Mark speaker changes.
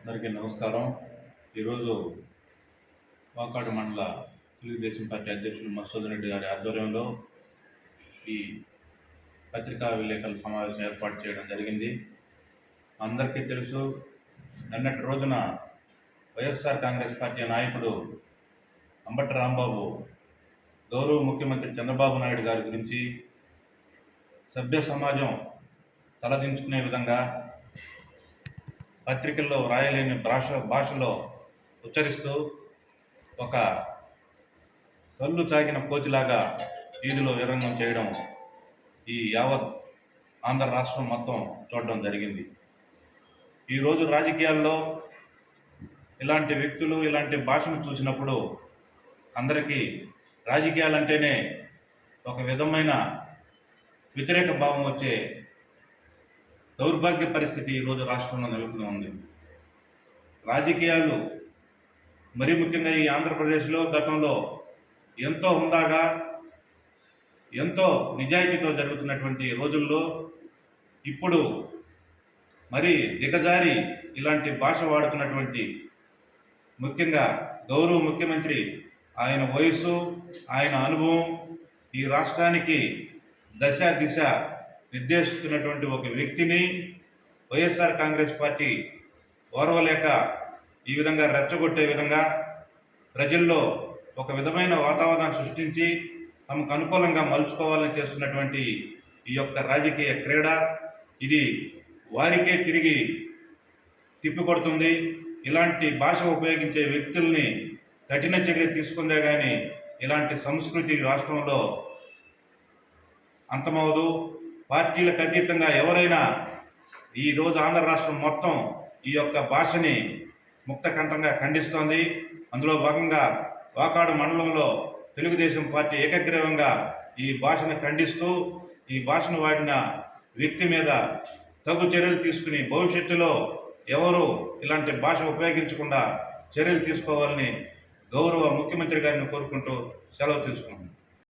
Speaker 1: అందరికీ నమస్కారం. ఈరోజు వాకాడు మండల తెలుగుదేశం పార్టీ అధ్యక్షులు మసూదన్ రెడ్డి గారి ఆధ్వర్యంలో ఈ పత్రికా విలేకరుల సమావేశం ఏర్పాటు చేయడం జరిగింది. అందరికీ తెలుసు నిన్నటి రోజున వైఎస్ఆర్ కాంగ్రెస్ పార్టీ నాయకుడు అంబటి రాంబాబు గౌరవ ముఖ్యమంత్రి చంద్రబాబు నాయుడు గారి గురించి సభ్య సమాజం తలదించుకునే విధంగా పత్రికల్లో రాయలేని భాష భాషలో ఉచ్చరిస్తూ ఒక కళ్ళు తాగిన కోతిలాగా వీధిలో విరంగం చేయడం ఈ యావత్ ఆంధ్ర రాష్ట్రం మొత్తం చూడడం జరిగింది. ఈరోజు రాజకీయాల్లో ఇలాంటి వ్యక్తులు ఇలాంటి భాషను చూసినప్పుడు అందరికీ రాజకీయాలంటేనే ఒక విధమైన వ్యతిరేక భావం వచ్చే దౌర్భాగ్య పరిస్థితి ఈరోజు రాష్ట్రంలో నెలకొని ఉంది. రాజకీయాలు మరీ ముఖ్యంగా ఈ ఆంధ్రప్రదేశ్లో గతంలో ఎంతో హుందాగా ఎంతో నిజాయితీతో జరుగుతున్నటువంటి రోజుల్లో ఇప్పుడు మరి దిగజారి ఇలాంటి భాష వాడుతున్నటువంటి ముఖ్యంగా గౌరవ ముఖ్యమంత్రి ఆయన వయసు ఆయన అనుభవం ఈ రాష్ట్రానికి దశ దిశ నిర్దేశిస్తున్నటువంటి ఒక వ్యక్తిని వైఎస్ఆర్ కాంగ్రెస్ పార్టీ ఓర్వలేక ఈ విధంగా రెచ్చగొట్టే విధంగా ప్రజల్లో ఒక విధమైన వాతావరణాన్ని సృష్టించి తమకు అనుకూలంగా మలుచుకోవాలని చేస్తున్నటువంటి ఈ యొక్క రాజకీయ క్రీడ ఇది వారికే తిరిగి తిప్పికొడుతుంది. ఇలాంటి భాష ఉపయోగించే వ్యక్తుల్ని కఠిన చర్య తీసుకుందే కానీ ఇలాంటి సంస్కృతి రాష్ట్రంలో అంతమవదు. పార్టీలకు అతీతంగా ఎవరైనా ఈ రోజు ఆంధ్ర రాష్ట్రం మొత్తం ఈ యొక్క భాషని ముక్తకంఠంగా ఖండిస్తోంది. అందులో భాగంగా వాకాడు మండలంలో తెలుగుదేశం పార్టీ ఏకగ్రీవంగా ఈ భాషను ఖండిస్తూ ఈ భాషను వాడిన వ్యక్తి మీద తగు చర్యలు తీసుకుని భవిష్యత్తులో ఎవరు ఇలాంటి భాష ఉపయోగించకుండా చర్యలు తీసుకోవాలని గౌరవ ముఖ్యమంత్రి గారిని కోరుకుంటూ సెలవు తీసుకున్నాను